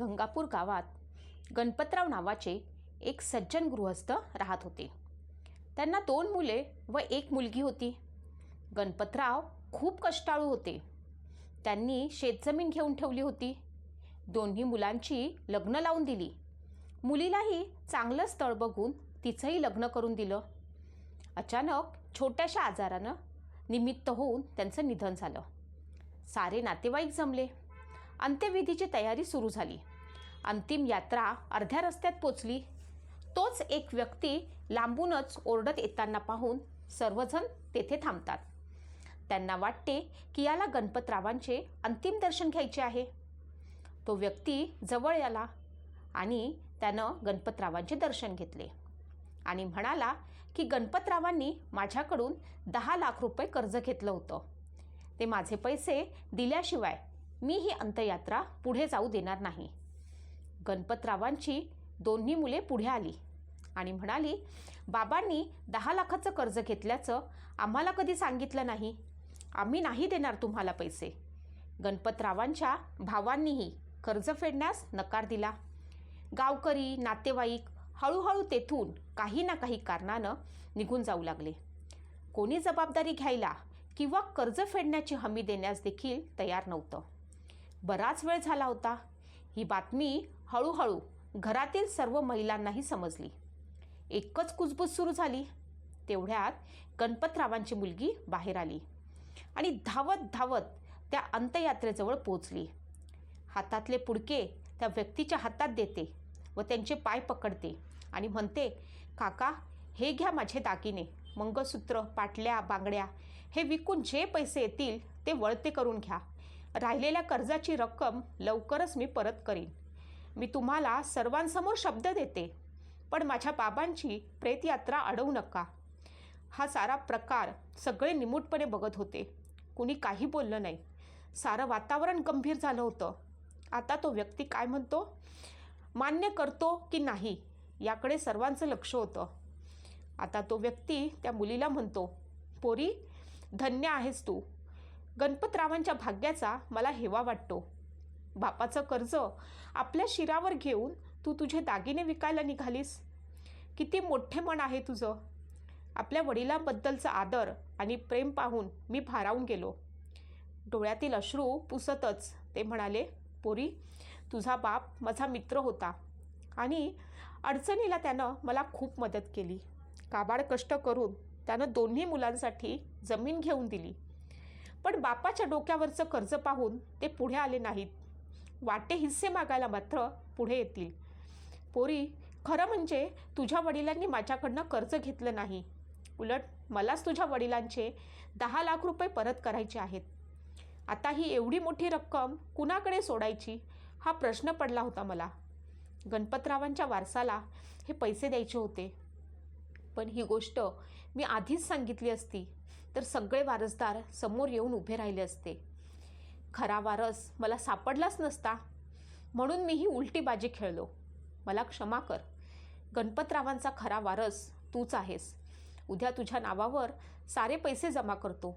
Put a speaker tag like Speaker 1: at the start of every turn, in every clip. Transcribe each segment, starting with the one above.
Speaker 1: गंगापूर गावात गणपतराव नावाचे एक सज्जन गृहस्थ राहत होते. त्यांना दोन मुले व एक मुलगी होती. गणपतराव खूप कष्टाळू होते. त्यांनी शेतजमीन घेऊन ठेवली होती. दोन्ही मुलांची लग्न लावून दिली. मुलीलाही चांगलं स्थळ बघून तिचंही लग्न करून दिलं. अचानक छोट्याशा आजारानं निमित्त होऊन त्यांचं निधन झालं. सारे नातेवाईक जमले. अंत्यविधीची तयारी सुरू झाली. अंतिम यात्रा अर्ध्या रस्त्यात पोचली. तोच एक व्यक्ती लांबूनच ओरडत येताना पाहून सर्वजण तेथे थांबतात. त्यांना वाटते की याला गणपतरावांचे अंतिम दर्शन घ्यायचे आहे. तो व्यक्ती जवळ आला आणि त्यानं गणपतरावांचे दर्शन घेतले आणि म्हणाला की गणपतरावांनी माझ्याकडून दहा लाख रुपये कर्ज घेतलं होतं. ते माझे पैसे दिल्याशिवाय मी ही अंतयात्रा पुढे जाऊ देणार नाही. गणपतरावांची दोन्ही मुले पुढे आली आणि म्हणाली बाबांनी दहा लाखाचं कर्ज घेतल्याचं आम्हाला कधी सांगितलं नाही. आम्ही नाही देणार तुम्हाला पैसे. गणपतरावांच्या भावांनीही कर्ज फेडण्यास नकार दिला. गावकरी नातेवाईक हळूहळू तेथून काही ना काही कारणानं निघून जाऊ लागले. कोणी जबाबदारी घ्यायला किंवा कर्ज फेडण्याची हमी देण्यास देखील तयार नव्हतं. बराच वेळ झाला होता. ही बातमी हळूहळू घरातील सर्व महिलांनाही समजली. एकच कुजबूज सुरू झाली. तेवढ्यात गणपतरावांची मुलगी बाहेर आली आणि धावत धावत त्या अंत्ययात्रेजवळ पोचली हातातले पुडके त्या व्यक्तीच्या हातात देते व त्यांचे पाय पकडते आणि म्हणते काका हे घ्या माझे दागिने मंगळसूत्र पाटल्या बांगड्या. हे विकून जे पैसे येतील ते वळते करून घ्या. राहिलेल्या कर्जाची रक्कम लवकरच मी परत करीन. मी तुम्हाला सर्वांसमोर शब्द देते पण माझ्या बाबांची प्रेतयात्रा अडवू नका. हा सारा प्रकार सगळे निमूटपणे बघत होते. कुणी काही बोललं नाही. सारं वातावरण गंभीर झालं होतं. आता तो व्यक्ती काय म्हणतो? मान्य करतो की नाही याकडे सर्वांचं लक्ष होतं. आता तो व्यक्ती त्या मुलीला म्हणतो पोरी धन्य आहेस तू. गणपतरावांच्या भाग्याचा मला हेवा वाटतो. बापाचं कर्ज आपल्या शिरावर घेऊन तू तुझे दागिने विकायला निघालीस? किती मोठे मन आहे तुझं. आपल्या वडिलांबद्दलचा आदर आणि प्रेम पाहून मी भारावून गेलो. डोळ्यातील अश्रू पुसतच ते म्हणाले पोरी तुझा बाप माझा मित्र होता आणि अडचणीला त्यानं मला खूप मदत केली. काबाड कष्ट करून त्यानं दोन्ही मुलांसाठी जमीन घेऊन दिली. पण बापाच्या डोक्यावरचं कर्ज पाहून ते पुढे आले नाहीत. वाटे हिस्से मागायला मात्र पुढे येतील. पोरी खरं म्हणजे तुझ्या वडिलांनी माझ्याकडनं कर्ज घेतलं नाही. उलट मलाच तुझ्या वडिलांचे दहा लाख रुपये परत करायचे आहेत. आता ही एवढी मोठी रक्कम कुणाकडे सोडायची? हा प्रश्न पडला होता मला. गणपतरावांच्या वारसाला हे पैसे द्यायचे होते. पण ही गोष्ट मी आधीच सांगितली असती. तर सगळे वारसदार समोर येऊन उभे राहिले असते. खरा वारस मला सापडलाच नसता. म्हणून मी ही उलटी बाजी खेळलो. मला क्षमा कर. गणपतरावांचा खरा वारस तूच आहेस. उद्या तुझ्या नावावर सारे पैसे जमा करतो.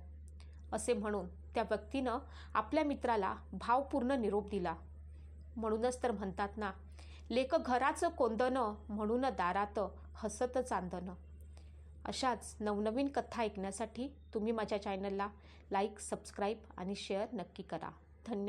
Speaker 1: असे म्हणून त्या व्यक्तीनं आपल्या मित्राला भावपूर्ण निरोप दिला. म्हणूनच तर म्हणतात ना लेख घराचं कोंदणं म्हणून दारात हसत चांदणं. अशाच नवनवीन कथा ऐकण्यासाठी तुम्ही माझ्या चॅनलला लाईक सबस्क्राईब आणि शेअर नक्की करा. धन्य